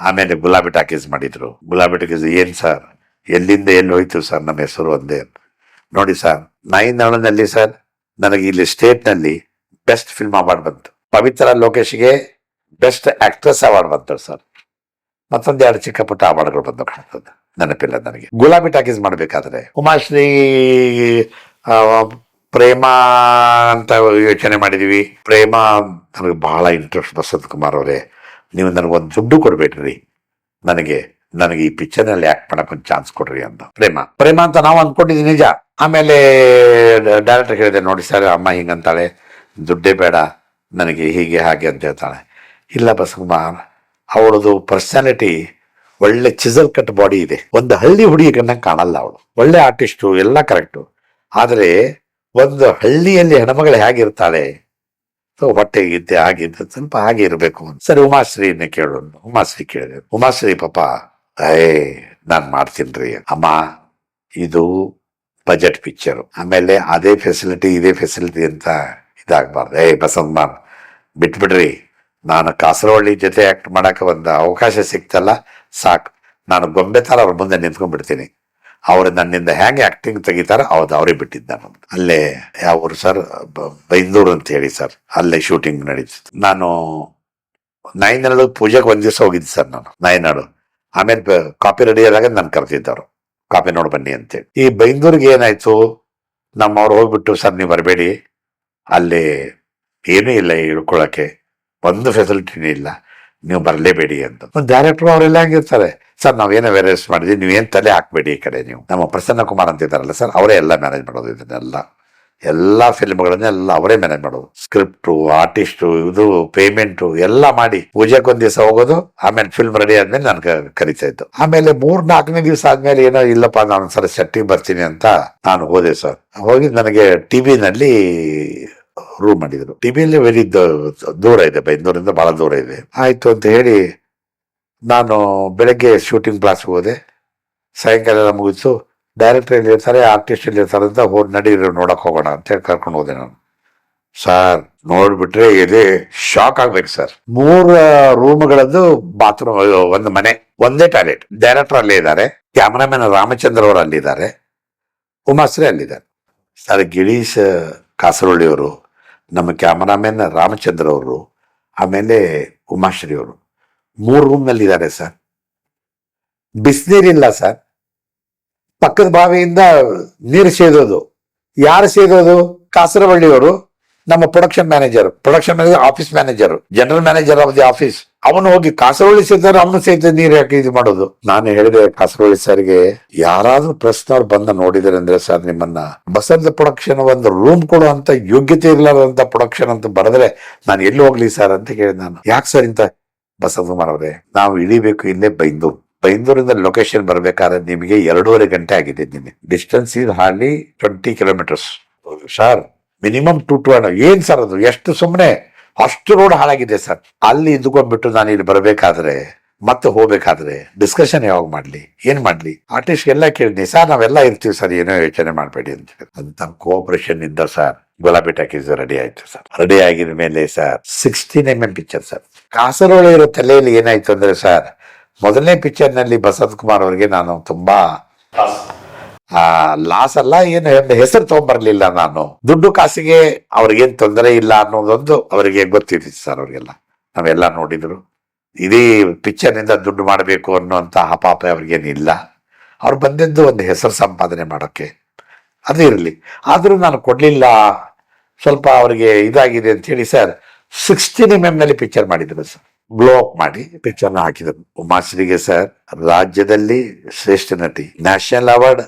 ಆಮೇಲೆ ಗುಲಾಬಿ ಟಾಕೀಸ್ ಮಾಡಿದ್ರು. ಗುಲಾಬಿ ಟಾಕೀಸ್ ಏನ್ ಸರ್ ಎಲ್ಲಿಂದ ಎಲ್ಲಿ ಹೋಯ್ತು ಸರ್ ನಮ್ಮ ಹೆಸರು ಒಂದೇ ನೋಡಿ ಸರ್ ನೈನ್ನಲ್ಲಿ ಸರ್ ನನಗೆ ಇಲ್ಲಿ ಸ್ಟೇಟ್ನಲ್ಲಿ ಬೆಸ್ಟ್ ಫಿಲ್ಮ್ ಅವಾರ್ಡ್ ಬಂತು. ಪವಿತ್ರ ಲೋಕೇಶ್ಗೆ ಬೆಸ್ಟ್ ಆಕ್ಟ್ರೆಸ್ ಅವಾರ್ಡ್ ಬಂತು ಸರ್ ಮತ್ತೊಂದು ಎರಡು ಚಿಕ್ಕ ಪುಟ್ಟ ಅವಾರ್ಡ್ಗಳು ಬಂದು ಕಾಣ್ತದೆ ನೆನಪಿಲ್ಲ ನನಗೆ. ಗುಲಾಬಿ ಟಾಕೀಸ್ ಮಾಡಬೇಕಾದ್ರೆ ಉಮಾಶ್ರೀ ಪ್ರೇಮ ಅಂತ ಯೋಚನೆ ಮಾಡಿದೀವಿ. ಪ್ರೇಮ ನನಗೆ ಬಹಳ ಇಂಟ್ರೆಸ್ಟ್ ಬಸಂತ್ ಕುಮಾರ್ ಅವರೇ. ನೀವು ನನಗೊಂದು ದುಡ್ಡು ಕೊಡ್ಬೇಡ್ರಿ. ನನಗೆ ನನಗೆ ಈ ಪಿಕ್ಚರ್ನಲ್ಲಿ ಆಕ್ಟ್ ಮಾಡಕ್ ಒಂದು ಚಾನ್ಸ್ ಕೊಡ್ರಿ ಅಂತ. ಪ್ರೇಮ ಪ್ರೇಮ ಅಂತ ನಾವು ಅಂದ್ಕೊಂಡಿದ್ದೀವಿ ನಿಜ. ಆಮೇಲೆ ಡೈರೆಕ್ಟರ್ ಹೇಳಿದೆ, ನೋಡಿ ಸರ್ ಅಮ್ಮ ಹಿಂಗಂತಾಳೆ. ದುಡ್ಡೇ ಬೇಡ. ನನಗೆ ಹೀಗೆ, ಹಾಗೆ ಅಂತ ಹೇಳ್ತಾಳೆ. ಇಲ್ಲ ಬಸಮ್ಮ ಅವಳದು ಪರ್ಸನಾಲಿಟಿ ಒಳ್ಳೆ ಚಿಸಲ್ ಕಟ್ ಬಾಡಿ ಇದೆ. ಒಂದು ಹಳ್ಳಿ ಹುಡುಗಿಗನ್ನ ಕಾಣಲ್ಲ ಅವಳು. ಒಳ್ಳೆ ಆರ್ಟಿಸ್ಟು ಎಲ್ಲ ಕರೆಕ್ಟು ಆದರೆ, ಒಂದು ಹಳ್ಳಿಯಲ್ಲಿ ಹೆಣ್ಮಗಳು ಹೇಗಿರ್ತಾಳೆ ಹೊಟ್ಟೆ ಇದ್ದೆ ಆಗಿದ್ದ ಸ್ವಲ್ಪ ಹಾಗೆ ಇರಬೇಕು ಸರಿ, ಉಮಾಶ್ರೀನ ಕೇಳೋಣ. ಉಮಾಶ್ರೀ ಕೇಳಿದೆ. ಉಮಾಶ್ರೀ, ಪಾಪ, ಏ, ನಾನ್ ಮಾಡ್ತೀನ್ರಿ. ಅಮ್ಮ, ಇದು ಬಜೆಟ್ ಪಿಕ್ಚರ್ ಆಮೇಲೆ ಅದೇ ಫೆಸಿಲಿಟಿ ಇದೇ ಫೆಸಿಲಿಟಿ ಅಂತ ಇದಾಗಬಾರ್ದು. ಏ ಬಸವಮಾರ್ ಬಿಟ್ಬಿಡ್ರಿ. ನಾನು ಕಾಸರವಳ್ಳಿ ಜೊತೆ ಆಕ್ಟ್ ಮಾಡಕ ಒಂದು ಅವಕಾಶ ಸಿಕ್ತಲ್ಲ, ಸಾಕು. ನಾನು ಗೊಂಬೆ ಥರ ಅವ್ರ ಮುಂದೆ ನಿಂತ್ಕೊಂಡ್ಬಿಡ್ತೀನಿ. ಅವ್ರು ನನ್ನಿಂದ ಹೆಂಗೆ ಆಕ್ಟಿಂಗ್ ತೆಗಿತಾರ ಹೌದು, ಅವರೇ ಬಿಟ್ಟಿದ್ದ ನಾನು. ಅಲ್ಲೇ ಯಾವ ಊರು ಸರ್ ಬೈಂದೂರು ಅಂತ ಹೇಳಿ ಸರ್ ಅಲ್ಲೇ ಶೂಟಿಂಗ್ ನಡೀತಿತ್ತು. ನಾನು ನಾಯಿನಾಡು ಪೂಜೆಗೆ ಒಂದ್ ದಿವಸ ಹೋಗಿದ್ದೆ ಸರ್ ನಾನು ನಾಯಿನಾಡು ಆಮೇಲೆ ಕಾಪಿ ರೆಡಿ ಆದಾಗ ನಾನು ಕರೆದಿದ್ದವರು. ಕಾಪಿ ನೋಡಿ ಬನ್ನಿ ಅಂತೇಳಿ. ಈ ಬೈಂದೂರಿಗೆ ಏನಾಯ್ತು? ನಮ್ಮವ್ರು ಹೋಗ್ಬಿಟ್ಟು ಸರ್ ನೀವು ಬರಬೇಡಿ. ಅಲ್ಲಿ ಏನೂ ಇಲ್ಲ ಇಳ್ಕೊಳಕ್ಕೆ ಒಂದು ಫೆಸಿಲಿಟಿನೂ ಇಲ್ಲ. ನೀವು ಬರಲೇಬೇಡಿ ಅಂತ. ಡೈರೆಕ್ಟರ್ ಅವರೆಲ್ಲ ಹಂಗಿರ್ತಾರೆ? ಸರ್ ನಾವೇನೋ ವೇರಿಯಸ್ ಮಾಡಿದ್ವಿ ನೀವೇನು ತಲೆ ಹಾಕ್ಬೇಡಿ ಈ ಕಡೆ ನೀವು. ನಮ್ಮ ಪ್ರಸನ್ನ ಕುಮಾರ್ ಅಂತ ಇದ್ದಾರಲ್ಲ ಸರ್, ಅವರೇ ಎಲ್ಲ ಮ್ಯಾನೇಜ್ ಮಾಡೋದು ಇದನ್ನೆಲ್ಲ. ಎಲ್ಲ ಫಿಲ್ಮ್ಗಳನ್ನೆಲ್ಲ ಅವರೇ ಮ್ಯಾನೇಜ್ ಮಾಡೋದು. ಸ್ಕ್ರಿಪ್ಟು ಆರ್ಟಿಸ್ಟು ಇದು ಪೇಮೆಂಟು ಎಲ್ಲ ಮಾಡಿ. ಪೂಜೆಗೆ ಒಂದ್ ದಿವಸ ಹೋಗೋದು, ಆಮೇಲೆ ಫಿಲ್ಮ್ ರೆಡಿ ಆದ್ಮೇಲೆ ನಾನು ಕರಿತಾ ಇದ್ದು. ಆಮೇಲೆ ಮೂರ್ ನಾಲ್ಕನೇ ದಿವಸ ಆದ್ಮೇಲೆ ಏನೋ, ಇಲ್ಲಪ್ಪ, ನಾನು ಸರ್ ಸೆಟ್ಟಿಗೆ ಬರ್ತೀನಿ ಅಂತ ನಾನು ಹೋದೆ ಸರ್. ಹೋಗಿ ನನಗೆ ಟಿವಿನಲ್ಲಿ ರೂಮ್ ಮಾಡಿದ್ರು. ಟಿವಿಯಲ್ಲಿ ವೆರಿ ದೂರ ಇದೆ, ಬೆಂಗಳೂರಿಂದ ಬಹಳ ದೂರ ಇದೆ. ಆಯ್ತು ಅಂತ ಹೇಳಿ ನಾನು ಬೆಳಗ್ಗೆ ಶೂಟಿಂಗ್ ಕ್ಲಾಸ್ ಹೋದೆ. ಸಾಯಂಕಾಲ ಎಲ್ಲ ಮುಗಿತು. ಡೈರೆಕ್ಟರ್ ಎಲ್ಲಿರ್ತಾರೆ ಆರ್ಟಿಸ್ಟ್ ಎಲ್ಲಿರ್ತಾರೆ ಅಂತ ಹೋಗಿ ನಡಿ ನೋಡಕ್ ಹೋಗೋಣ ಅಂತ ಹೇಳಿ ಕರ್ಕೊಂಡು ಹೋದೆ ನಾನು. ಸರ್ ನೋಡ್ಬಿಟ್ರೆ ಇಲ್ಲಿ ಶಾಕ್ ಆಗ್ಬೇಕು ಸರ್ ಮೂರು ರೂಮ್ಗಳದ್ದು ಬಾತ್ರೂಮ್ ಒಂದು ಮನೆ, ಒಂದೇ ಟಾಯ್ಲೆಟ್ ಡೈರೆಕ್ಟರ್ ಅಲ್ಲೇ ಇದ್ದಾರೆ. ಕ್ಯಾಮರಾಮನ್ ರಾಮಚಂದ್ರ ಅವರು ಅಲ್ಲಿದ್ದಾರೆ ಉಮಾಶ್ರೀ ಅಲ್ಲಿದ್ದಾರೆ ಸರ್ ಗಿರೀಶ್ ಕಾಸರೊಳ್ಳಿ ಅವರು, ನಮ್ಮ ಕ್ಯಾಮರಾಮನ್ ರಾಮಚಂದ್ರ ಅವರು, ಆಮೇಲೆ ಉಮಾಶ್ರೀ ಅವರು. ಮೂರು ರೂಮ್ನಲ್ಲಿ ಇದ್ದಾರೆ ಸರ್ ಬಿಸಿನೀರಿಲ್ಲ ಸರ್ ಪಕ್ಕದ ಬಾವಿಯಿಂದ ನೀರು ಸೇದೋದು. ಯಾರು ಸೇದೋದು? ಕಾಸರವಳ್ಳಿಯವರು, ನಮ್ಮ production manager production manager office manager general manager of the office ಅವನು ಹೋಗಿ ಕಾಸರವಳ್ಳಿ ಸೇದಾರೆ ಅವನು ಸೇದ ನೀರು ಯಾಕೆ ಇದು ಮಾಡೋದು? ನಾನು ಹೇಳಿದೆ ಕಾಸರವಳ್ಳಿ ಸರ್ಗೆ, ಯಾರಾದ್ರೂ ಪ್ರಶ್ನವ್ರು ಬಂದ ನೋಡಿದ್ರೆ ಅಂದ್ರೆ ಸರ್ ನಿಮ್ಮನ್ನ. ಬಸಂತ ಪ್ರೊಡಕ್ಷನ್ ಒಂದು ರೂಮ್ ಕೊಡುವಂತ ಯೋಗ್ಯತೆ ಇರ್ಲಾರದಂತ ಪ್ರೊಡಕ್ಷನ್ ಅಂತ ಬರೆದ್ರೆ ನಾನು ಎಲ್ಲಿ ಹೋಗ್ಲಿ ಸರ್ ಅಂತ ಕೇಳಿದೆ ನಾನು. ಯಾಕೆ ಸರ್ ಇಂತ ಬಸಂತ ಕುಮಾರ್ ಅವರೇ ನಾವು ಇಳಿಬೇಕು ಇಲ್ಲೇ ಬೈಂದೂರು. ಬೈಂದೂರಿಂದ ಲೊಕೇಶನ್ ಬರ್ಬೇಕಾದ್ರೆ ನಿಮಗೆ ಎರಡೂವರೆ ಗಂಟೆ ಆಗಿದೆ ನಿಮಗೆ distance is hardly twenty kilometres sir minimum two two ಏನ್ ಸರ್ ಅದು? ಎಷ್ಟು ಸುಮ್ಮನೆ ಅಷ್ಟು ರೋಡ್ ಹಾಳಾಗಿದೆ ಸರ್ ಅಲ್ಲಿ ಇದ್ಕೊಂಡ್ಬಿಟ್ಟು ನಾನು ಇಲ್ಲಿ ಬರಬೇಕಾದ್ರೆ, ಮತ್ತೆ ಹೋಗ್ಬೇಕಾದ್ರೆ ಡಿಸ್ಕಷನ್ ಯಾವಾಗ ಮಾಡ್ಲಿ? ಏನ್ ಮಾಡ್ಲಿ? ಆರ್ಟಿಸ್ಟ್ ಎಲ್ಲ ಕೇಳಿದ್ನಿ ಸರ್ ನಾವೆಲ್ಲ ಇರ್ತೀವಿ ಸರ್ ಏನೋ ಯೋಚನೆ ಮಾಡಬೇಡಿ ಅಂತ. ಹೇಳಿ. ಅಂತ ಕೋಆಪರೇಷನ್ ಇಂದ ಸರ್ ಗುಲಾಬಿ ಟಾಕೀಸ್ ರೆಡಿ ಆಯ್ತು ಸರ್ ರೆಡಿ ಆಗಿದ ಮೇಲೆ sir sixteen M M picture sir ಕಾಸರೋಳ ಇರೋ ತಲೆಯಲ್ಲಿ ಏನಾಯ್ತು ಅಂದ್ರೆ ಸರ್ ಮೊದಲನೇ ಪಿಕ್ಚರ್ನಲ್ಲಿ ಬಸಂತ್ ಕುಮಾರ್ ಅವರಿಗೆ ನಾನು ತುಂಬಾ ಲಾಸ್ ಅಲ್ಲ, ಏನು ಹೆಸರು ತಗೊಂಡ್ಬರ್ಲಿಲ್ಲ ನಾನು. ದುಡ್ಡು ಕಾಸಿಗೆ ಅವ್ರಿಗೇನ್ ತೊಂದರೆ ಇಲ್ಲ ಅನ್ನೋದೊಂದು ಅವರಿಗೆ ಗೊತ್ತಿದೆ ಸರ್ ಅವ್ರಿಗೆಲ್ಲ. ನಾವೆಲ್ಲ ನೋಡಿದ್ರು. ಇದೇ ಪಿಕ್ಚರ್ನಿಂದ ದುಡ್ಡು ಮಾಡಬೇಕು ಅನ್ನುವಂತ ಹಪಾಪ ಅವ್ರಿಗೇನಿಲ್ಲ ಅವ್ರು ಬಂದಿದ್ದು ಒಂದು ಹೆಸರು ಸಂಪಾದನೆ ಮಾಡೋಕ್ಕೆ. ಅದು ಇರಲಿ. ಆದರೂ ನಾನು ಕೊಡ್ಲಿಲ್ಲ. ಸ್ವಲ್ಪ ಅವರಿಗೆ ಇದಾಗಿದೆ ಅಂತ ಹೇಳಿ ಸರ್ ಸಿಕ್ಸ್ಟೀನ್ ಎಂ ಎಂ ನಲ್ಲಿ ಪಿಕ್ಚರ್ ಮಾಡಿದ್ರು ಸರ್. ಬ್ಲೋ ಅಪ್ ಮಾಡಿ ಪಿಕ್ಚರ್ನ ಹಾಕಿದ್ರು. ಉಮಾಶ್ರೀಗೆ ಸರ್ ರಾಜ್ಯದಲ್ಲಿ ಶ್ರೇಷ್ಠ ನಟಿ ನ್ಯಾಷನಲ್ ಅವಾರ್ಡ್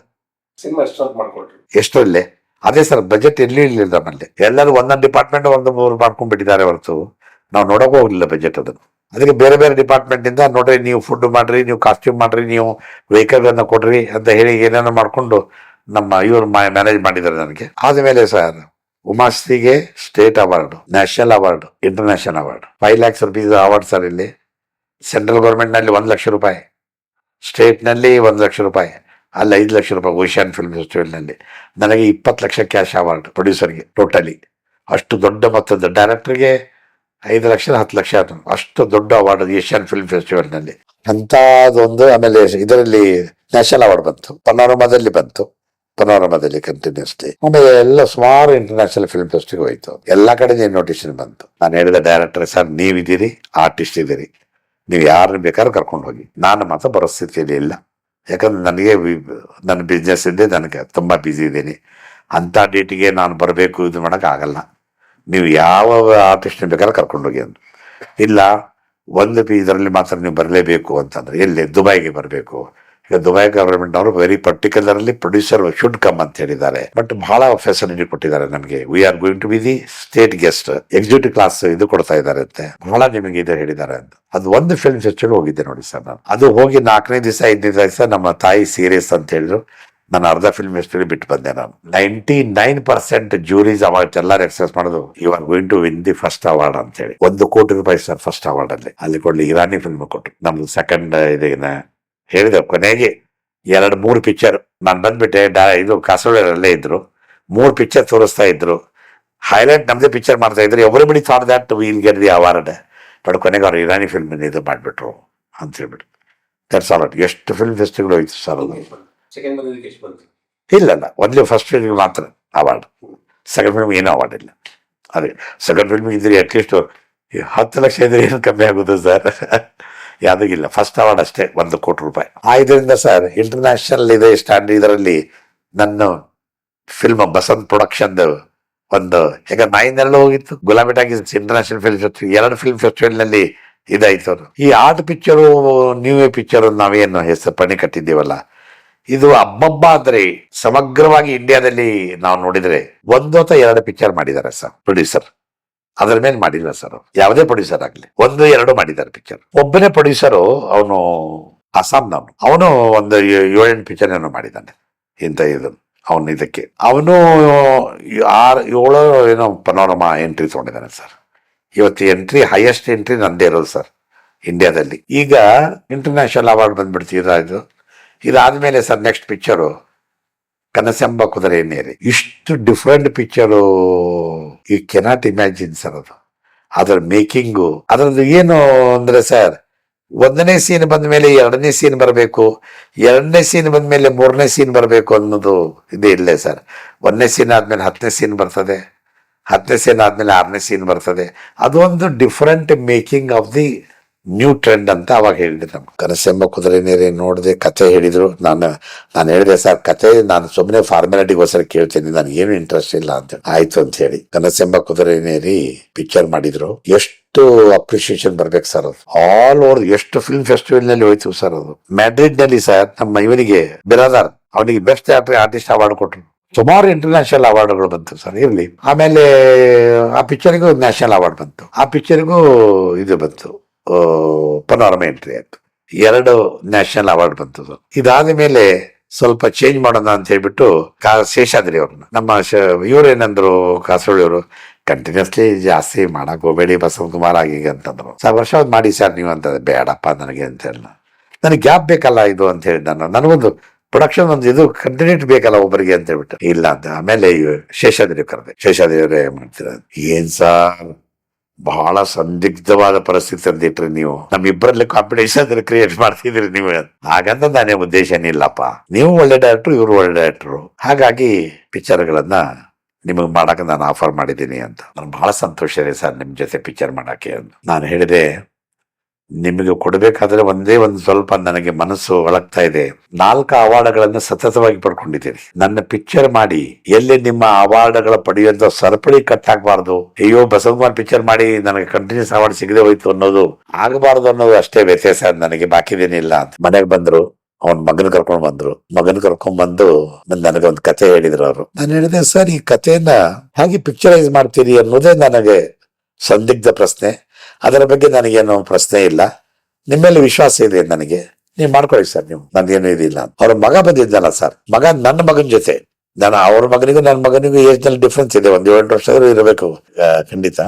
ಎಷ್ಟೊಳ್ಳೆ ಅದೇ ಸರ್ ಬಜೆಟ್ ಎಲ್ಲಿ ಇರಲಿಲ್ಲ ನಮ್ಮಲ್ಲಿ. ಎಲ್ಲರೂ ಒಂದೊಂದು ಡಿಪಾರ್ಟ್ಮೆಂಟ್ ಒಂದು ಮೂರು ಮಾಡ್ಕೊಂಡ್ಬಿಟ್ಟಿದ್ದಾರೆ ಹೊರತು. ನಾವು ನೋಡೋಕೆ ಹೋಗ್ಲಿಲ್ಲ ಬಜೆಟ್ ಅದನ್ನು ಅದಕ್ಕೆ ಬೇರೆ ಬೇರೆ ಡಿಪಾರ್ಟ್ಮೆಂಟ್ ಇಂದ ನೋಡ್ರಿ ನೀವು ಫುಡ್ ಮಾಡ್ರಿ ನೀವು ಕಾಸ್ಟ್ಯೂಮ್ ಮಾಡ್ರಿ ನೀವು ವೆಹಿಕಲ್ಗಳನ್ನು ಕೊಡ್ರಿ ಅಂತ ಹೇಳಿ ಏನೇನೋ ಮಾಡ್ಕೊಂಡು ನಮ್ಮ ಇವರು ಮ್ಯಾನೇಜ್ ಮಾಡಿದ್ದಾರೆ ನನಗೆ. ಆದ್ಮೇಲೆ sir ಉಮಾಶ್ರೀಗೆ state award, national award, international award. Five lakhs rupees award sir ಇಲ್ಲಿ. ಸೆಂಟ್ರಲ್ ಗೌರ್ಮೆಂಟ್ನಲ್ಲಿ ಒಂದು ಲಕ್ಷ ರೂಪಾಯಿ ಸ್ಟೇಟ್ನಲ್ಲಿ ಒಂದು ಲಕ್ಷ ರೂಪಾಯಿ, ಅಲ್ಲಿ ಐದು ಲಕ್ಷ ರೂಪಾಯಿ ಓಷಿಯನ್ ಫಿಲ್ಮ್ ಫೆಸ್ಟಿವಲ್ನಲ್ಲಿ. ನನಗೆ ಇಪ್ಪತ್ತು ಲಕ್ಷ ಕ್ಯಾಶ್ ಅವಾರ್ಡ್ ಪ್ರೊಡ್ಯೂಸರ್ಗೆ ಟೋಟಲಿ ಅಷ್ಟು ದೊಡ್ಡ ಮೊತ್ತದ ಡೈರೆಕ್ಟರ್ಗೆ ಐದು ಲಕ್ಷ, ಹತ್ತು ಲಕ್ಷ. ಅಷ್ಟು ದೊಡ್ಡ ಅವಾರ್ಡ್ ಏಷ್ಯನ್ ಫಿಲ್ಮ್ ಫೆಸ್ಟಿವಲ್ನಲ್ಲಿ. ಅಂತದೊಂದು ಆಮೇಲೆ ಇದರಲ್ಲಿ ನ್ಯಾಷನಲ್ ಅವಾರ್ಡ್ ಬಂತು. ಪನೋರಮಾದಲ್ಲಿ ಬಂತು. ಪನೋರಮಾದಲ್ಲಿ ಕಂಟಿನ್ಯೂಸ್ಲಿ ಆಮೇಲೆ ಎಲ್ಲ ಸುಮಾರು ಇಂಟರ್ನ್ಯಾಷನಲ್ ಫಿಲ್ಮ್ ಫೆಸ್ಟಿಗೆ ಹೋಯ್ತು. ಎಲ್ಲ ಕಡೆ ನೋಟಿಷನ್ ಬಂತು. ನಾನು ಹೇಳಿದ ಡೈರೆಕ್ಟರ್ ಸರ್, ನೀವಿದ್ದೀರಿ ಆರ್ಟಿಸ್ಟ್ ಇದ್ದೀರಿ. ನೀವು ಯಾರನ್ನ ಬೇಕಾದ್ರೂ ಕರ್ಕೊಂಡು ಹೋಗಿ. ನಾನು ಮಾತ್ರ ಬರೋ ಸ್ಥಿತಿಯಲ್ಲಿ ಇಲ್ಲ. ಯಾಕಂದ್ರೆ ನನಗೆ ನನ್ನ ಬಿಸ್ನೆಸ್ ಇದ್ದೆ ನನಗೆ ತುಂಬಾ ಬ್ಯುಸಿ ಇದ್ದೀನಿ. ಅಂತ ಡೇಟಿಗೆ ನಾನು ಬರಬೇಕು ಇದು ಮಾಡಕ್ ಆಗಲ್ಲ. ನೀವು ಯಾವ ಆರ್ಟಿಸ್ಟ್ನ ಬೇಕಾದ್ರೆ ಕರ್ಕೊಂಡು ಹೋಗಿ ಅಂತ ಇಲ್ಲ, ಒಂದು ಇದರಲ್ಲಿ ಮಾತ್ರ ನೀವು ಬರಲೇಬೇಕು ಅಂತಂದ್ರೆ ಎಲ್ಲಿ? ದುಬೈಗೆ ಬರಬೇಕು. ಈಗ ದುಬೈ ಗವರ್ಮೆಂಟ್ ಅವರು very particularly producer should come ಅಂತ ಹೇಳಿದ್ದಾರೆ. ಬಟ್ ಬಹಳ ಫೆಸಿಲಿಟಿ ಕೊಟ್ಟಿದ್ದಾರೆ ನಮಗೆ. We are going to be the state guest executive class ಇದು ಕೊಡ್ತಾ ಇದ್ದಾರೆ ಅಂತ. ಬಹಳ ನಿಮಗೆ ಇದು ಹೇಳಿದ್ದಾರೆ ಅಂತ. ಅದು ಒಂದು ಫಿಲ್ಮ್ ಫೆಸ್ಟಿವಲ್ ಹೋಗಿದ್ದೆ ನೋಡಿ ಸರ್ ನಾನು. ಅದು ಹೋಗಿ ನಾಲ್ಕನೇ ದಿವಸ, ಐದನೇ ದಿವಸ ನಮ್ಮ ತಾಯಿ ಸೀರಿಯಸ್ ಅಂತ ಹೇಳಿದ್ರು. ನಾನು ಅರ್ಧ ಫಿಲ್ಮ್ ಫೆಸ್ಟಿವಲ್ ಬಿಟ್ಟು ಬಂದೆ ನಾನು. Ninety nine percent juries award ಎಲ್ಲರೂ ಎಕ್ಸೆಸ್ ಮಾಡೋದು you are going to win the first award ಅಂತ ಹೇಳಿ. ಒಂದು ಕೋಟಿ ರೂಪಾಯಿ ಸರ್ ಫಸ್ಟ್ ಅವಾರ್ಡ್ ಅಲ್ಲಿ. ಅಲ್ಲಿ ಕೊಡ್ಲಿ ಇರಾನಿ ಫಿಲ್ಮ್ ಕೊಟ್ಟು ನಮ್ದು ಸೆಕೆಂಡ್ ಇದನ್ನ ಹೇಳಿದೆ ಕೊನೆಗೆ ಎರಡು ಮೂರು ಪಿಕ್ಚರ್ ನಾನು ಬಂದ್ಬಿಟ್ಟೆ ಡಾ ಇದು ಕಾಸರಗೋಡಲ್ಲೇ ಇದ್ರು. ಮೂರು ಪಿಕ್ಚರ್ ತೋರಿಸ್ತಾ ಇದ್ರು. ಹೈಲೈಟ್ ನಮ್ದೇ ಪಿಕ್ಚರ್ ಮಾಡ್ತಾ ಇದ್ರು. Everybody thought that will get the award but ಕೊನೆಗೆ ಅವ್ರು ಇರಾನಿ ಫಿಲ್ಮ್ ಇದು ಮಾಡಿಬಿಟ್ರು ಅಂತ ಹೇಳ್ಬಿಟ್ಟು. ದಟ್ಸ್ ಆಲ್ ಎಷ್ಟು ಫಿಲ್ಮ್ ಫೆಸ್ಟಿವಲ್ ಹೋಯ್ತು ಸರ್ ಅದು? ಇಲ್ಲ ಇಲ್ಲ. ಒಂದ್ಲಿ ಫಸ್ಟ್ ಫಿಲ್ಮ್ಗೆ ಮಾತ್ರ ಅವಾರ್ಡ್ ಸೆಕೆಂಡ್ ಫಿಲ್ಮ್ ಏನೂ ಅವಾರ್ಡ್ ಇಲ್ಲ. ಅದೇ ಸೆಕೆಂಡ್ ಫಿಲ್ಮ್ ಇದ್ರೆ ಅಟ್ಲೀಸ್ಟ್ ಹತ್ತು ಲಕ್ಷ ಇದ್ರೆ ಏನು ಕಮ್ಮಿ ಆಗುತ್ತೆ ಸರ್? ಯಾವುದಿಲ್ಲ ಫಸ್ಟ್ ಅವಾರ್ಡ್ ಅಷ್ಟೇ, ಒಂದು ಕೋಟಿ ರೂಪಾಯಿ. ಆ ಸರ್ ಇಂಟರ್ನ್ಯಾಷನಲ್ ಇದೆ ಸ್ಟ್ಯಾಂಡ್ ಇದರಲ್ಲಿ ನನ್ನ ಫಿಲ್ಮ್ ಬಸಂತ್ ಪ್ರೊಡಕ್ಷನ್ ಒಂದು. ಈಗ ನಾಯಿನೆಲ್ಲ ಹೋಗಿತ್ತು. Gulabi talkies international film festival ಎರಡು ಫಿಲ್ಮ್ ಫೆಸ್ಟಿವಲ್ನಲ್ಲಿ ಇದಾಯ್ತು ಅದು. ಈ ಆರ್ಟ್ ಪಿಕ್ಚರು ನ್ಯೂ ಪಿಕ್ಚರ್ ನಾವೇನು ಹೆಸರು ಪಣಿ ಕಟ್ಟಿದ್ದೀವಲ್ಲ? ಇದು ಅಬ್ಬಬ್ಬ ಅಂದ್ರೆ ಸಮಗ್ರವಾಗಿ ಇಂಡಿಯಾದಲ್ಲಿ ನಾವು ನೋಡಿದ್ರೆ ಒಂದು ಅಥವಾ ಎರಡು ಪಿಕ್ಚರ್ ಮಾಡಿದ್ದಾರೆ ಸರ್ ಪ್ರೊಡ್ಯೂಸರ್ ಅದರ ಮೇಲೆ ಮಾಡಿಲ್ಲ ಸರ್ ಯಾವುದೇ ಪ್ರೊಡ್ಯೂಸರ್ ಆಗಲಿ. ಒಂದು, ಎರಡು ಮಾಡಿದ್ದಾರೆ ಪಿಕ್ಚರ್ ಒಬ್ಬನೇ ಪ್ರೊಡ್ಯೂಸರು ಅವನು ಅಸ್ಸಾಂನವನು ಅವನು ಒಂದು ಏಳು ಎಂಟು ಪಿಕ್ಚರ್ ಏನೋ ಮಾಡಿದ್ದಾನೆ. ಇಂಥ ಇದು, ಅವನು ಇದಕ್ಕೆ. ಅವನು ಆರು, ಏಳು ಏನೋ ಪನೋರಮಾ ಎಂಟ್ರಿ ತೊಗೊಂಡಿದ್ದಾನೆ ಸರ್ ಇವತ್ತು ಎಂಟ್ರಿ ಹೈಯೆಸ್ಟ್ ಎಂಟ್ರಿ ನಂದೇ ಇರೋದು ಸರ್ ಇಂಡಿಯಾದಲ್ಲಿ ಈಗ ಇಂಟರ್ನ್ಯಾಷನಲ್ ಅವಾರ್ಡ್ ಬಂದ್ಬಿಡ್ತೀವಿ ಇದಾಯ್ತು ಇದಾದ್ಮೇಲೆ ಸರ್ ನೆಕ್ಸ್ಟ್ ಪಿಕ್ಚರು ಕನಸೆಂಬ ಕುದುರೆ ನೇರಿ ಇಷ್ಟು different picture we cannot imagine sir ಅದು. ಅದರ ಮೇಕಿಂಗು ಅದರದ್ದು ಏನು ಅಂದ್ರೆ ಸರ್ ಒಂದನೇ ಸೀನ್ ಬಂದ ಮೇಲೆ ಎರಡನೇ ಸೀನ್ ಬರಬೇಕು. ಎರಡನೇ ಸೀನ್ ಬಂದ ಮೇಲೆ ಮೂರನೇ ಸೀನ್ ಬರಬೇಕು ಅನ್ನೋದು ಇದು ಇಲ್ಲೇ ಸರ್ ಒಂದನೇ ಸೀನ್ ಆದಮೇಲೆ ಹತ್ತನೇ ಸೀನ್ ಬರ್ತದೆ. ಹತ್ತನೇ ಸೀನ್ ಆದಮೇಲೆ ಆರನೇ ಸೀನ್ ಬರ್ತದೆ. ಅದೊಂದು different making of the new trend ಅಂತ ಅವಾಗ ಹೇಳಿದ್ರು ನಮ್ಗೆ ಕನಸೆಂಬ ಕುದುರೆ ನೀರೇ ನೋಡಿದೆ ಕತೆ ಹೇಳಿದ್ರು. ನಾನು ನಾನು ಹೇಳಿದೆ, ಸರ್ ಕತೆ ನಾನು ಸುಮ್ಮನೆ ಫಾರ್ಮಾಲಿಟಿಗೋಸ್ಕರ ಕೇಳ್ತೀನಿ ನನಗೆ ಏನು ಇಂಟ್ರೆಸ್ಟ್ ಇಲ್ಲ ಅಂತ. ಆಯ್ತು ಅಂತ ಹೇಳಿ ಕನಸೆಂಬ ಕುದುರೆ ನೀರಿ ಪಿಕ್ಚರ್ ಮಾಡಿದ್ರು. ಎಷ್ಟು ಅಪ್ರಿಸಿಯೇಷನ್ ಬರ್ಬೇಕು ಸರ್ ಅದು? ಆಲ್ ಓವರ್ ಎಷ್ಟು ಫಿಲ್ಮ್ ಫೆಸ್ಟಿವಲ್ನಲ್ಲಿ ಹೋಯ್ತು ಸರ್ ಅದು? ಮ್ಯಾಡ್ರಿಡ್ನಲ್ಲಿ ಸರ್ ನಮ್ಮ ಇವನಿಗೆ ಬಿರಾದಾರ್, ಅವನಿಗೆ ಬೆಸ್ಟ್ ಆರ್ಟಿಸ್ಟ್ ಅವಾರ್ಡ್ ಕೊಟ್ರು. ಸುಮಾರು ಇಂಟರ್ನ್ಯಾಷನಲ್ ಅವಾರ್ಡ್ಗಳು ಬಂತು ಸರ್, ಇರ್ಲಿ. ಆಮೇಲೆ ಆ ಪಿಕ್ಚರ್ಗೂ ನ್ಯಾಷನಲ್ ಅವಾರ್ಡ್ ಬಂತು. ಆ ಪಿಕ್ಚರ್ಗೂ ಇದು ಬಂತು. ಪನೋರಮ ಎಂಟ್ರಿ ಆಯ್ತು. ಎರಡು ನ್ಯಾಷನಲ್ ಅವಾರ್ಡ್ ಬಂತು ಸರ್ ಇದಾದ ಮೇಲೆ ಸ್ವಲ್ಪ ಚೇಂಜ್ ಮಾಡೋಣ ಅಂತ ಹೇಳ್ಬಿಟ್ಟು ಕಾ ಶೇಷಾದ್ರಿ ಅವ್ರನ್ನ. ನಮ್ಮ ಇವ್ರು ಏನಂದ್ರು ಕಾಸರಳಿಯವರು ಕಂಟಿನ್ಯೂಸ್ಲಿ ಜಾಸ್ತಿ ಮಾಡಕ್ ಹೋಗ್ಬೇಡಿ ಬಸವಕುಮಾರ್ ಆಗೀಗ ಅಂತಂದ್ರು. ಸರ್ ವರ್ಷ ಮಾಡಿ ಸರ್ ನೀವು ಅಂತ ಬೇಡಪ್ಪ ನನಗೆ ಅಂತ ಹೇಳ ನನಗೆ ಗ್ಯಾಪ್ ಬೇಕಲ್ಲ ಇದು ಅಂತ ಹೇಳಿ ನಾನು. ನನಗೊಂದು ಪ್ರೊಡಕ್ಷನ್ ಒಂದು ಇದು ಕಂಟಿನ್ಯೂಟಿ ಬೇಕಲ್ಲ ಒಬ್ಬರಿಗೆ ಅಂತ ಹೇಳ್ಬಿಟ್ಟು. ಇಲ್ಲ ಅಂತ ಆಮೇಲೆ ಶೇಷಾದ್ರಿ ಕರೆದೆ. ಶೇಷಾದ್ರಿ ಅವರೇ ಮಾಡ್ತೀರ ಏನ್ ಸರ್? ಬಹಳ ಸಂದಿಗ್ಧವಾದ ಪರಿಸ್ಥಿತಿ ತಂದಿಟ್ರಿ ನೀವು. ನಮ್ಮಿಬ್ಬರಲ್ಲಿ ಕಾಂಪಿಟೇಷನ್ ಕ್ರಿಯೇಟ್ ಮಾಡ್ತಿದ್ರಿ ನೀವು. ಹಾಗಂತ ನಾನೇ ಉದ್ದೇಶ ಏನಿಲ್ಲಪ್ಪ. ನೀವು ಒಳ್ಳೆ ಡೈರೆಕ್ಟ್ರು ಇವರು ಒಳ್ಳೆ ಡೈರೆಕ್ಟ್ರು ಹಾಗಾಗಿ ಪಿಕ್ಚರ್ಗಳನ್ನ ನಿಮಗೆ ಮಾಡಕ್ಕೆ ನಾನು ಆಫರ್ ಮಾಡಿದ್ದೀನಿ ಅಂತ. ನನ್ಗೆ ಬಹಳ ಸಂತೋಷ ಇದೆ ಸರ್ ನಿಮ್ ಜೊತೆ ಪಿಕ್ಚರ್ ಮಾಡಕ್ಕೆ ಅಂತ. ನಾನು ಹೇಳಿದೆ ನಿಮಗೆ ಕೊಡಬೇಕಾದ್ರೆ ಒಂದೇ ಒಂದು ಸ್ವಲ್ಪ ನನಗೆ ಮನಸ್ಸು ಒಳಗ್ತಾ ಇದೆ. ನಾಲ್ಕು ಅವಾರ್ಡ್ಗಳನ್ನು ಸತತವಾಗಿ ಪಡ್ಕೊಂಡಿದ್ದೀನಿ. ನನ್ನ ಪಿಕ್ಚರ್ ಮಾಡಿ ಎಲ್ಲಿ ನಿಮ್ಮ ಅವಾರ್ಡ್ಗಳ ಪಡೆಯುವಂತ ಸರಪಳಿ ಕಟ್ಟಾಗಬಾರ್ದು? ಅಯ್ಯೋ ಬಸವಕುಮಾರ್ ಪಿಕ್ಚರ್ ಮಾಡಿ ನನಗೆ ಕಂಟಿನ್ಯೂಸ್ ಅವಾರ್ಡ್ ಸಿಗದೆ ಹೋಯ್ತು ಅನ್ನೋದು ಆಗಬಾರ್ದು ಅನ್ನೋದು ಅಷ್ಟೇ ವ್ಯತ್ಯಾಸ ನನಗೆ ಬಾಕಿದೇನಿಲ್ಲ ಅಂತ. ಮನೆಗೆ ಬಂದ್ರು, ಅವನ್ ಮಗನ್ ಕರ್ಕೊಂಡ್ ಬಂದ್ರು. ಮಗನ್ ಕರ್ಕೊಂಡ್ ಬಂದು ನನಗೆ ಒಂದು ಕತೆ ಹೇಳಿದ್ರು ಅವರು. ನಾನು ಹೇಳಿದೆ, ಸರ್, ಈ ಕಥೆಯನ್ನ ಹೇಗೆ ಪಿಕ್ಚರೈಸ್ ಮಾಡ್ತೀರಿ ಅನ್ನೋದೇ ನನಗೆ ಸಂದಿಗ್ಧ ಪ್ರಶ್ನೆ. ಅದರ ಬಗ್ಗೆ ನನಗೇನು ಪ್ರಶ್ನೆ ಇಲ್ಲ. ನಿಮ್ಮೇಲೆ ವಿಶ್ವಾಸ ಇದೆ ನನಗೆ. ನೀವು ಮಾಡ್ಕೊಳ್ಳಿ ಸರ್ ನೀವು. ನನ್ಗೇನು ಇದಿಲ್ಲ. ಅವ್ರ ಮಗ ಬಂದಿದ್ದಲ್ಲ ಸರ್. ಮಗ ನನ್ನ ಮಗನ ಜೊತೆ. ನಾನು ಅವ್ರ ಮಗನಿಗೂ ನನ್ನ ಮಗನಿಗೂ ಏಜ್ನಲ್ಲಿ ಡಿಫ್ರೆನ್ಸ್ ಇದೆ. ಒಂದು ಏಳು ವರ್ಷ ಇರಬೇಕು. ಖಂಡಿತ.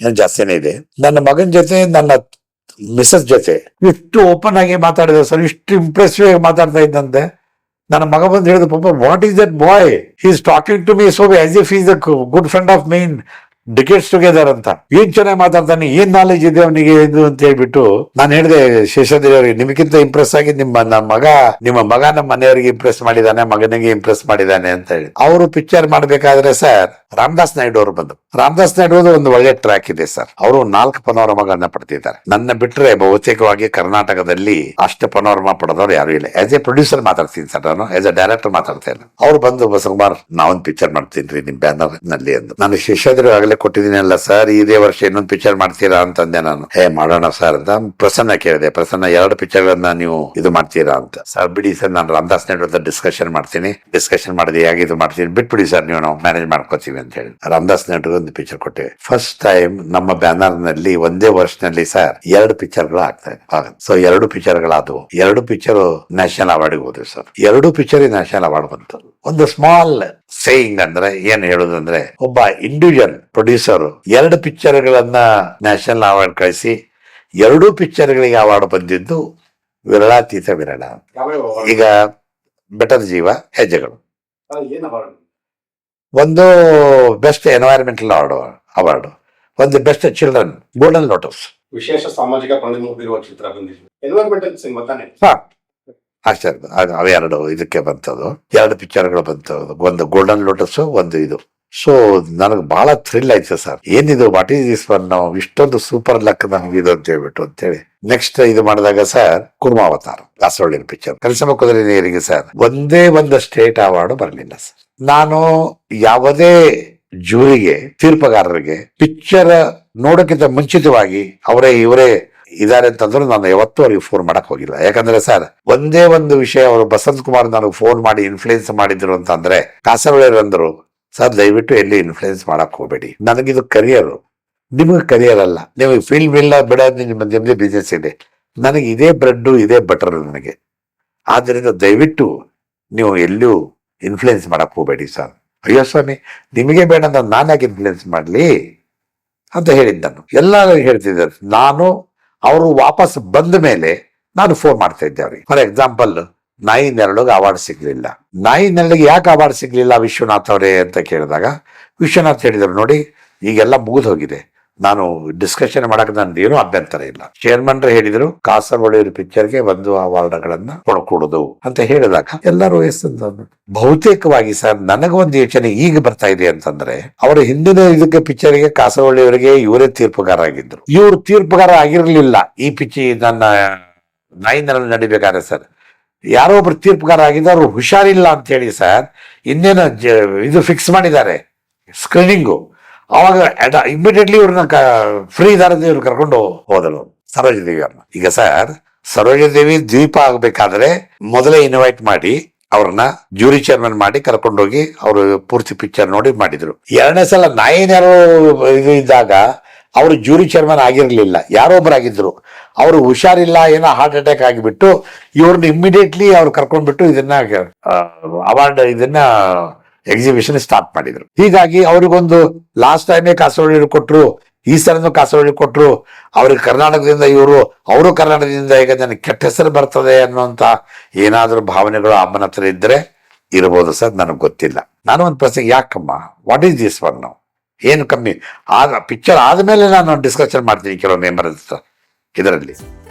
ಏನು ಜಾಸ್ತಿನೇ ಇದೆ. ನನ್ನ ಮಗನ ಜೊತೆ, ನನ್ನ ಮಿಸಸ್ ಜೊತೆ. ಇಷ್ಟು ಓಪನ್ ಆಗಿ ಮಾತಾಡಿದೆ ಸರ್. ಇಷ್ಟು ಇಂಪ್ರೆಸಿವ್ ಆಗಿ ಮಾತಾಡ್ತಾ ಇದ್ದಂತೆ. ನನ್ನ ಮಗ ಬಂದು ಹೇಳಿದ papa what is that boy is talking to me so as if is a good friend of mine decades together ಅಂತ. ಏನ್ ಚೆನ್ನಾಗಿ ಮಾತಾಡ್ತಾನೆ, ಏನ್ ನಾಲೆಜ್ ಇದೆ ಅವನಿಗೆ ಇದು ಅಂತ ಹೇಳ್ಬಿಟ್ಟು ನಾನು ಹೇಳಿದೆ ಶೇಷಾದ್ರಿ ಅವರಿಗೆ ನಿಮಗಿಂತ ಇಂಪ್ರೆಸ್ ಆಗಿ ನಿಮ್ಮ ನಮ್ಮ ಮಗ, ನಿಮ್ಮ ಮಗ ನಮ್ಮ ಮನೆಯವರಿಗೆ ಇಂಪ್ರೆಸ್ ಮಾಡಿದಾನೆ, ಮಗನಿಗೆ ಇಂಪ್ರೆಸ್ ಮಾಡಿದಾನೆ ಅಂತ ಹೇಳಿ. ಅವರು ಪಿಕ್ಚರ್ ಮಾಡ್ಬೇಕಾದ್ರೆ ಸರ್ ರಾಮದಾಸ್ ನಾಯ್ಡು ಅವರು ಬಂದು ರಾಮದಾಸ್ ನಾಯ್ಡು ಒಂದು ಒಳ್ಳೆ ಟ್ರ್ಯಾಕ್ ಇದೆ ಸರ್ ಅವರು ನಾಲ್ಕು ಪನೋರಮಗಳನ್ನ ಪಡೆದಿದ್ದಾರೆ ನನ್ನ ಬಿಟ್ರೆ ಬಹುತೇಕವಾಗಿ ಕರ್ನಾಟಕದಲ್ಲಿ ಅಷ್ಟು ಪನೋರಮ ಪಡೆದವ್ರು ಯಾರು ಇಲ್ಲ. ಆಸ್ ಎ ಪ್ರೊಡ್ಯೂಸರ್ ಮಾತಾಡ್ತೀನಿ ಸರ್ ನಾನು ಆಸ್ ಎ ಡೈರೆಕ್ಟರ್ ಮಾತಾಡ್ತೇನೆ. ಅವ್ರು ಬಂದು ಬಸಕುಮಾರ್ ನಾವೊಂದು ಪಿಕ್ಚರ್ ಮಾಡ್ತೀನಿ ನಿಮ್ ಬ್ಯಾನರ್ನಲ್ಲಿ ಎಂದು ನಾನು ಶೇಷಾದ್ರಿ ಆಗಲೇ ಕೊಟ್ಟಿದ್ದೀನಿ ಅಲ್ಲ ಸರ್, ಇದೇ ವರ್ಷ ಇನ್ನೊಂದು ಪಿಕ್ಚರ್ ಮಾಡ್ತೀರಾ ಅಂತಂದೆ ನಾನು. ಹೇ, ಮಾಡೋಣ ಸರ್ ಅಂತ ಪ್ರಸನ್ನ ಕೇಳಿದೆ. ಪ್ರಸನ್ನ, ಎರಡು ಪಿಕ್ಚರ್ ಗಳನ್ನ ನೀವು ಇದು ಮಾಡ್ತೀರಾ ಅಂತ. ಸರ್, ಬಿಡಿ ಸರ್, ನಾನು ರಾಮದಾಸ್ ಹತ್ರ ಡಿಸ್ಕಷನ್ ಮಾಡ್ತೀನಿ. ಡಿಸ್ಕಷನ್ ಮಾಡಿದೆ, ಹೇಗೆ ಇದು ಮಾಡ್ತೀನಿ ಬಿಟ್ಬಿಡಿ ಸರ್, ನೀವು ನಾವು ಮ್ಯಾನೇಜ್ ಮಾಡ್ಕೋತೀವಿ ಅಂತ ಹೇಳಿ. ರಾಮದಾಸ್ ನಾಯ್ಡು ಒಂದು ಪಿಕ್ಚರ್ ಕೊಟ್ಟೆ ಫಸ್ಟ್ ಟೈಮ್ ನಮ್ಮ ಬ್ಯಾನರ್ನಲ್ಲಿ ಒಂದೇ ವರ್ಷನಲ್ಲಿ ಸರ್, ಎರಡು ಪಿಕ್ಚರ್ಗಳು ಆಗ್ತಾ ಇದೆ. ಸೊ ಎರಡು ಪಿಕ್ಚರ್ ಗಳಾದವು ಎರಡು ಪಿಕ್ಚರ್ ನ್ಯಾಷನಲ್ ಅವಾರ್ಡ್ ಹೋದ್ವಿ ಸರ್. ಎರಡು ಪಿಕ್ಚರ್ ನ್ಯಾಷನಲ್ ಅವಾರ್ಡ್ ಬಂತು. ಒಂದು ಸ್ಮಾಲ್ ಸೇಯಿಂಗ್ ಅಂದ್ರೆ ಏನ್ ಹೇಳುದಂದ್ರೆ, ಒಬ್ಬ ಇಂಡಿವಿಜುವಲ್ ಪ್ರೊಡ್ಯೂಸರ್ ಎರಡು ಪಿಕ್ಚರ್ ಗಳನ್ನ ನ್ಯಾಷನಲ್ ಅವಾರ್ಡ್ ಕಳಿಸಿ ಎರಡೂ ಪಿಕ್ಚರ್ಗಳಿಗೆ ಅವಾರ್ಡ್ ಬಂದಿದ್ದು ವಿರಳಾತೀತ ವಿರಳ. ಈಗ ಬೆಟರ್ ಜೀವ ಹೆಜ್ಜೆಗಳು. ಒಂದು ಬೆಸ್ಟ್ ಎನ್ವೈರನ್ಮೆಂಟಲ್ ಅವಾರ್ಡ್ ಅವಾರ್ಡ್. ಒಂದು ಬೆಸ್ಟ್ ಚಿಲ್ಡ್ರನ್ ಗೋಲ್ಡನ್ ಲೋಟಸ್. ವಿಶೇಷ ಸಾಮಾಜಿಕ ಚಿತ್ರ ಆಶ್ಚರ್ಯ. ಅವೆರಡು ಇದಕ್ಕೆ ಬಂತದು. ಎರಡು ಪಿಕ್ಚರ್ಗಳು ಬಂತದು. ಒಂದು ಗೋಲ್ಡನ್ ಲೋಟಸ್ ಒಂದು ಇದು. ಸೊ ನನಗೆ ಬಹಳ ಥ್ರಿಲ್ ಆಯ್ತು ಸರ್ ಏನಿದು ವಾಟ್ ಈಸ್ ದಿಸ್ ಒನ್ ನಾವು ಇಷ್ಟೊಂದು ಸೂಪರ್ ಲಕ್ ನಮ್ಗೆ ಇದು ಅಂತ ಹೇಳ್ಬಿಟ್ಟು ಅಂತೇಳಿ ನೆಕ್ಸ್ಟ್ ಇದು ಮಾಡಿದಾಗ ಸರ್ ಕುರ್ಮಾವತಾರ ದಾಸವಳ್ಳಿನ ಪಿಕ್ಚರ್ ಕಲಿಸಮ ಕುದುರೆ ನೀರಿಗೆ ಸರ್ ಒಂದೇ ಒಂದು ಸ್ಟೇಟ್ ಅವಾರ್ಡ್ ಬರಲಿಲ್ಲ ಸರ್ ನಾನು ಯಾವುದೇ ಜೂರಿಗೆ ತೀರ್ಪುಗಾರರಿಗೆ ಪಿಕ್ಚರ್ ನೋಡೋಕ್ಕಿಂತ ಮುಂಚಿತವಾಗಿ ಅವರೇ, ಇವರೇ ಇದಾರೆ ಅಂತಂದ್ರು ನಾನು ಯಾವತ್ತೂ ಅವ್ರಿಗೆ ಫೋನ್ ಮಾಡಕ್ ಹೋಗಿಲ್ಲ. ಯಾಕಂದ್ರೆ ಸರ್ ಒಂದೇ ಒಂದು ವಿಷಯ ಅವರು ಬಸಂತ್ ಕುಮಾರ್ ನನಗೆ ಫೋನ್ ಮಾಡಿ ಇನ್ಫ್ಲೂಯೆನ್ಸ್ ಮಾಡಿದ್ರು ಅಂತಂದ್ರೆ ಕಾಸರೊಳ್ಳೆಯರು ಅಂದ್ರು ಸರ್, ದಯವಿಟ್ಟು ಎಲ್ಲಿ ಇನ್ಫ್ಲೂಯೆನ್ಸ್ ಮಾಡಕ್ ಹೋಗ್ಬೇಡಿ. ನನಗಿದು ಕರಿಯರ್ ನಿಮಗೆ ಕರಿಯರ್ ಅಲ್ಲ. ನಿಮಗೆ ಫೀಲ್ಡ್ ಇಲ್ಲ, ಬೇಡ ನಿಮ್ಮ ನಿಮ್ಮದೇ ಬಿಸ್ನೆಸ್ ಇದೆ. ನನಗೆ ಇದೇ ಬ್ರೆಡ್ ಇದೇ ಬಟರ್ ನನಗೆ. ಆದ್ದರಿಂದ ದಯವಿಟ್ಟು ನೀವು ಎಲ್ಲೂ ಇನ್ಫ್ಲುಯೆನ್ಸ್ ಮಾಡಕ್ ಹೋಗ್ಬೇಡಿ ಸರ್. ಅಯ್ಯೋ ಸ್ವಾಮಿ, ನಿಮಗೆ ಬೇಡ ನಾನು ಯಾಕೆ ಇನ್ಫ್ಲೂಯೆನ್ಸ್ ಮಾಡಲಿ? ಅಂತ ಹೇಳಿದ್ದ ನಾನು. ಎಲ್ಲರೂ ಹೇಳ್ತಿದ್ದಾರೆ. ನಾನು, ಅವರು ವಾಪಸ್ ಬಂದ ಮೇಲೆ ನಾನು ಫೋನ್ ಮಾಡ್ತಾ ಇದ್ದೆ ಅವ್ರಿಗೆ. ಫಾರ್ ಎಕ್ಸಾಂಪಲ್ ನಾಯಿ ನೆರಳಿಗೆ ಅವಾರ್ಡ್ ಸಿಗ್ಲಿಲ್ಲ. ನಾಯಿ ನೆರಳಿಗೆ ಯಾಕೆ ಅವಾರ್ಡ್ ಸಿಗ್ಲಿಲ್ಲ ವಿಶ್ವನಾಥ್ ಅವರೇ ಅಂತ ಕೇಳಿದಾಗ, ವಿಶ್ವನಾಥ್ ಹೇಳಿದ್ರು, ನೋಡಿ, ಈಗೆಲ್ಲ ಮುಗಿದು ಹೋಗಿದೆ ನಾನು ಡಿಸ್ಕಷನ್ ಮಾಡಕ್ ನನ್ ಏನೂ ಅಭ್ಯಂತರ ಇಲ್ಲ. ಚೇರ್ಮನ್ರು ಹೇಳಿದ್ರು ಕಾಸರಗೋಳಿಯವ್ರ ಪಿಕ್ಚರ್ಗೆ ಒಂದು ಅವಾರ್ಡ್ಗಳನ್ನ ಕೊಡಕೂಡುದು ಅಂತ ಹೇಳಿದಾಗ, ಎಲ್ಲರೂ ಎಸ್ ಬಹುತೇಕವಾಗಿ ಸರ್ ನನಗೊಂದು ಯೋಚನೆ ಈಗ ಬರ್ತಾ ಇದೆ ಅಂತಂದ್ರೆ, ಅವರ ಹಿಂದಿನ ಇದಕ್ಕೆ ಪಿಕ್ಚರ್ಗೆ ಕಾಸರಗೋಳಿಯವರಿಗೆ ಇವರೇ ತೀರ್ಪುಗಾರ ಆಗಿದ್ರು. ಇವರು ತೀರ್ಪುಗಾರ ಆಗಿರ್ಲಿಲ್ಲ. ಈ ಪಿಚ್ಚಿ ನನ್ನ ನಾಯಿ ನಡಿಬೇಕಾದ್ರೆ ಸರ್ ಯಾರೋ ಒಬ್ರು ತೀರ್ಪುಗಾರ ಆಗಿದ್ದು ಅವ್ರು ಹುಷಾರಿಲ್ಲ ಅಂತೇಳಿ ಸರ್, ಇನ್ನೇನು ಇದು ಫಿಕ್ಸ್ ಮಾಡಿದ್ದಾರೆ ಸ್ಕ್ರೀನಿಂಗು ಅವಾಗ ಇಮಿಡಿಯೇಟ್ಲಿ ಇವ್ರನ್ನ ಫ್ರೀ ದಾರದಿಂದ ಇವ್ರು ಕರ್ಕೊಂಡು ಹೋದರು ಸರೋಜದೇವಿ ಅವ್ರನ್ನ. ಈಗ ಸರ್ ಸರೋಜದೇವಿ ದ್ವೀಪ ಆಗಬೇಕಾದ್ರೆ ಮೊದಲೇ ಇನ್ವೈಟ್ ಮಾಡಿ, ಅವ್ರನ್ನ ಜೂರಿ ಚೇರ್ಮನ್ ಮಾಡಿ ಕರ್ಕೊಂಡೋಗಿ, ಅವರು ಪೂರ್ತಿ ಪಿಕ್ಚರ್ ನೋಡಿ ಮಾಡಿದ್ರು. ಎರಡನೇ ಸಲ ನಾಯಿನ್ಯಾರು ಇದು ಇದ್ದಾಗ ಅವರು ಜೂರಿ ಚೇರ್ಮನ್ ಆಗಿರಲಿಲ್ಲ. ಯಾರೋ ಒಬ್ಬರಾಗಿದ್ರು ಅವರು ಹುಷಾರಿಲ್ಲ, ಏನೋ ಹಾರ್ಟ್ ಅಟ್ಯಾಕ್ ಆಗಿಬಿಟ್ಟು ಇವ್ರನ್ನ ಇಮ್ಮಿಡಿಯೇಟ್ಲಿ ಅವ್ರು ಕರ್ಕೊಂಡ್ಬಿಟ್ಟು ಇದನ್ನ ಅವಾರ್ಡ್ ಇದನ್ನ ಎಕ್ಸಿಬಿಷನ್ ಸ್ಟಾರ್ಟ್ ಮಾಡಿದ್ರು. ಹೀಗಾಗಿ ಅವ್ರಿಗೊಂದು ಲಾಸ್ಟ್ ಟೈಮೇ ಕಾಸರವಳ್ಳಿ ಕೊಟ್ಟರು ಈ ಸಲನೂ ಕಾಸರವಳ್ಳಿ ಕೊಟ್ಟರು ಅವ್ರಿಗೆ ಕರ್ನಾಟಕದಿಂದ ಇವರು, ಅವರು ಕರ್ನಾಟಕದಿಂದ ಈಗ ನನಗೆ ಕೆಟ್ಟ ಹೆಸರು ಬರ್ತದೆ ಅನ್ನುವಂತ ಏನಾದರೂ ಭಾವನೆಗಳು ಅಮ್ಮನ ಹತ್ರ ಇದ್ರೆ ಇರ್ಬೋದು ಸರ್, ನನಗೆ ಗೊತ್ತಿಲ್ಲ. ನಾನು ಒಂದು ಪ್ರಶ್ನೆ ಯಾಕಮ್ಮ ವಾಟ್ ಈಸ್ ದಿಸ್ ಒನ್ ಏನು ಕಮ್ಮಿ? ಆಗ ಪಿಕ್ಚರ್ ಆದಮೇಲೆ ನಾನು ಡಿಸ್ಕಷನ್ ಮಾಡ್ತೀನಿ ಕೆಲವು ಮೆಂಬರ್ ಇದರಲ್ಲಿ.